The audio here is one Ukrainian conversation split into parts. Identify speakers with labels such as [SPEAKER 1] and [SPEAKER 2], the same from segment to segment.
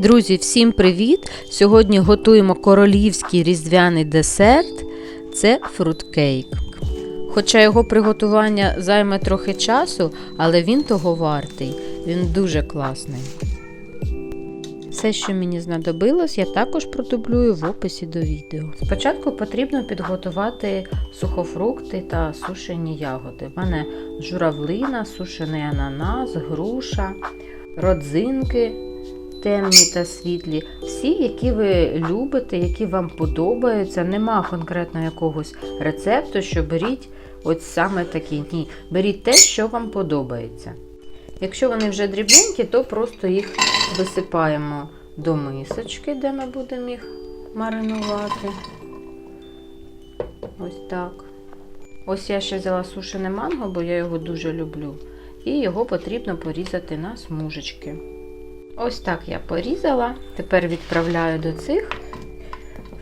[SPEAKER 1] Друзі, всім привіт! Сьогодні готуємо королівський різдвяний десерт це фруткейк. Хоча його приготування займе трохи часу, але він того вартий. Він дуже класний. Все, що мені знадобилось, я також продублюю в описі до відео. Спочатку потрібно підготувати сухофрукти та сушені ягоди. У мене журавлина, сушений ананас, груша, родзинки темні та світлі. Всі, які ви любите, які вам подобаються. Нема конкретно якогось рецепту, що беріть от саме такі. Ні, беріть те, що вам подобається. Якщо вони вже дрібненькі, то просто їх висипаємо до мисочки, де ми будемо їх маринувати. Ось так. Ось я ще взяла сушене манго, бо я його дуже люблю. І його потрібно порізати на смужечки. Ось так я порізала. Тепер відправляю до цих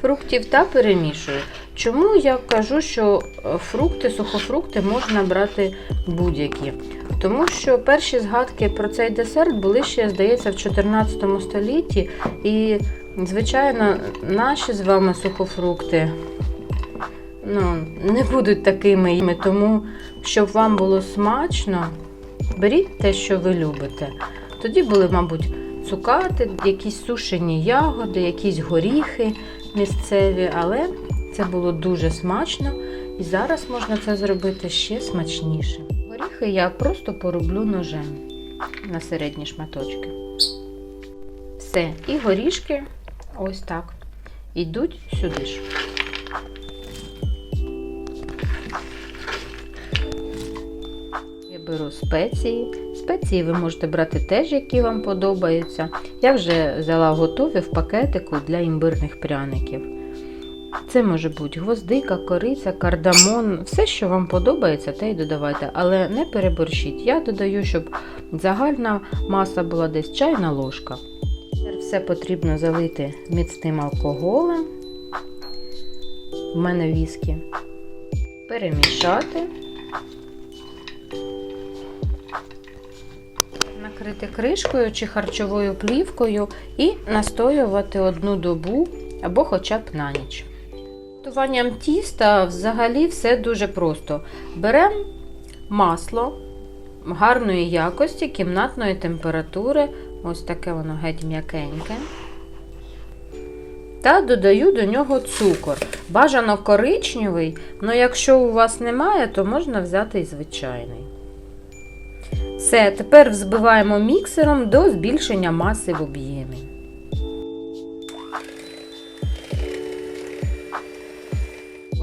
[SPEAKER 1] фруктів та перемішую. Чому я кажу, що фрукти, сухофрукти можна брати будь-які? Тому що перші згадки про цей десерт були ще, здається, в 14 столітті. І, звичайно, наші з вами сухофрукти ну, не будуть такими. Тому, щоб вам було смачно, беріть те, що ви любите. Тоді були, мабуть, цукати, якісь сушені ягоди, якісь горіхи місцеві, але це було дуже смачно. І зараз можна це зробити ще смачніше. Горіхи я просто пороблю ножем на середні шматочки. Все, і горішки ось так. Йдуть сюди ж. Беру спеції. Спеції ви можете брати теж, які вам подобаються. Я вже взяла готові в пакетику для імбирних пряників. Це може бути гвоздика, кориця, кардамон, все, що вам подобається, те й додавайте, але не переборщіть. Я додаю, щоб загальна маса була десь чайна ложка. Тепер все потрібно залити міцним алкоголем. У мене віскі. Перемішати. Накрити кришкою чи харчовою плівкою і настоювати одну добу або хоча б на ніч. Готуванням тіста взагалі все дуже просто. Беремо масло гарної якості, кімнатної температури, ось таке воно геть м'якеньке. Та додаю до нього цукор. Бажано коричневий, але якщо у вас немає, то можна взяти і звичайний. Все, тепер взбиваємо міксером до збільшення маси в об'ємі.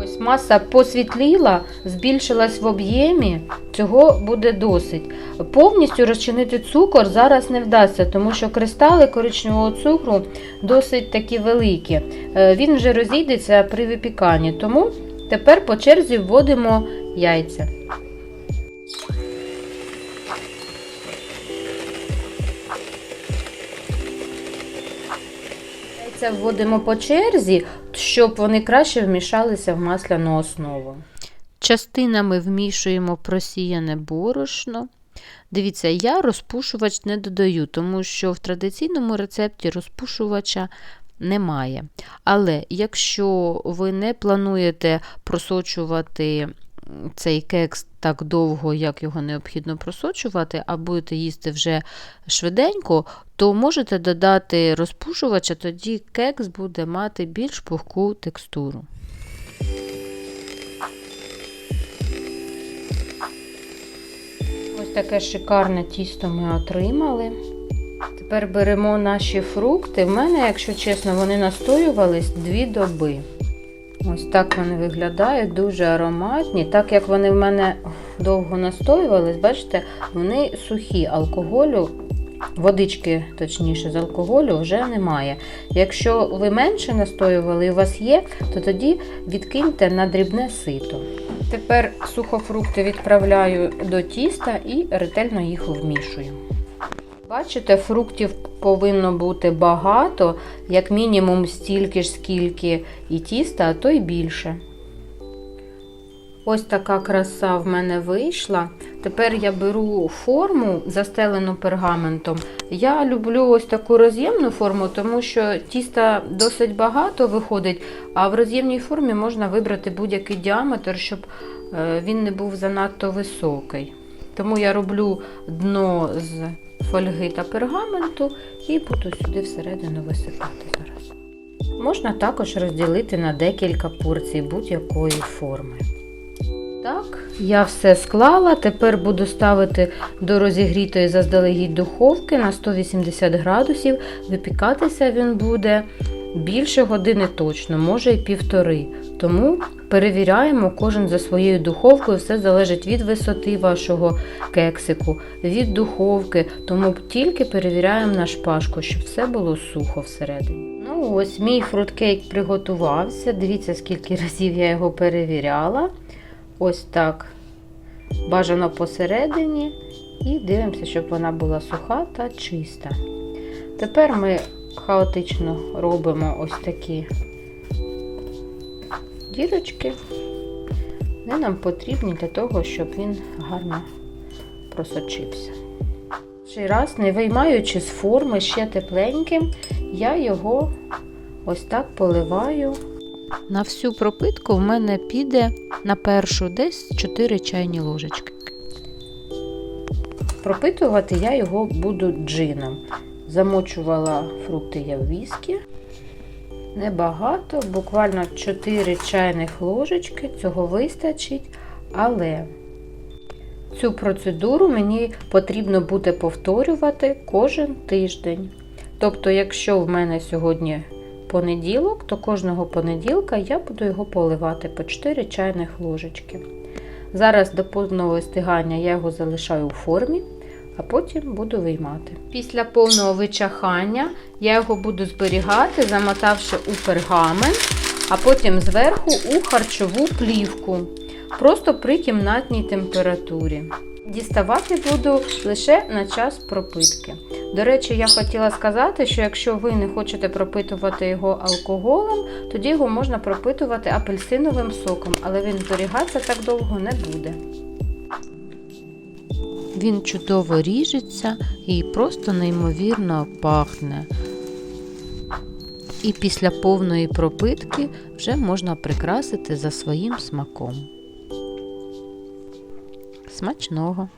[SPEAKER 1] Ось маса посвітліла, збільшилась в об'ємі, цього буде досить. Повністю розчинити цукор зараз не вдасться, тому що кристали коричневого цукру досить такі великі. Е, Він вже розійдеться при випіканні, тому тепер по черзі вводимо яйця. Яйця вводимо по черзі, щоб вони краще вмішалися в масляну основу. Частинами вмішуємо просіяне борошно. Дивіться, я розпушувач не додаю, тому що в традиційному рецепті розпушувача немає. Але якщо ви не плануєте просочувати цей кекс так довго, як його необхідно просочувати, а будете їсти вже швиденько, то можете додати розпушувача, тоді кекс буде мати більш пухку текстуру. Ось таке шикарне тісто ми отримали. Тепер беремо наші фрукти. В мене, якщо чесно, вони настоювались дві доби. Ось так вони виглядають, дуже ароматні. Так як вони в мене довго настоювались, бачите, вони сухі, алкоголю, водички, точніше, з алкоголю вже немає. Якщо ви менше настоювали і у вас є, то тоді відкиньте на дрібне сито. Тепер сухофрукти відправляю до тіста і ретельно їх вмішую. Бачите, фруктів повинно бути багато, як мінімум стільки ж, скільки і тіста, а то й більше. Ось така краса в мене вийшла. Тепер я беру форму, застелену пергаментом. Я люблю ось таку роз'ємну форму, тому що тіста досить багато виходить, а в роз'ємній формі можна вибрати будь-який діаметр, щоб е, він не був занадто високий. Тому я роблю дно з фольги та пергаменту і буду сюди всередину висипати зараз. Можна також розділити на декілька порцій будь-якої форми. Так, я все склала. Тепер буду ставити до розігрітої заздалегідь духовки на 180 градусів. Випікатися він буде більше години точно, може й півтори. Тому перевіряємо кожен за своєю духовкою. Все залежить від висоти вашого кексику, від духовки. Тому тільки перевіряємо на шпажку, щоб все було сухо всередині. Ну ось мій фруткейк приготувався. Дивіться, скільки разів я його перевіряла. Ось так. Бажано посередині. І дивимося, щоб вона була суха та чиста. Тепер ми хаотично робимо ось такі дірочки. Вони нам потрібні для того, щоб він гарно просочився. Ще раз, не виймаючи з форми ще тепленьким, я його ось так поливаю. На всю пропитку в мене піде на першу десь 4 чайні ложечки. Пропитувати я його буду джином. Замочувала фрукти я в віскі. Небагато, буквально 4 чайних ложечки, цього вистачить, але цю процедуру мені потрібно буде повторювати кожен тиждень. Тобто, якщо в мене сьогодні понеділок, то кожного понеділка я буду його поливати по 4 чайних ложечки. Зараз до повного стигання я його залишаю у формі, а потім буду виймати. Після повного вичахання я його буду зберігати, замотавши у пергамент, а потім зверху у харчову плівку, просто при кімнатній температурі. Діставати буду лише на час пропитки. До речі, я хотіла сказати, що якщо ви не хочете пропитувати його алкоголем, тоді його можна пропитувати апельсиновим соком, але він зберігатися так довго не буде. Він чудово ріжеться і просто неймовірно пахне. І після повної пропитки вже можна прикрасити за своїм смаком. Смачного!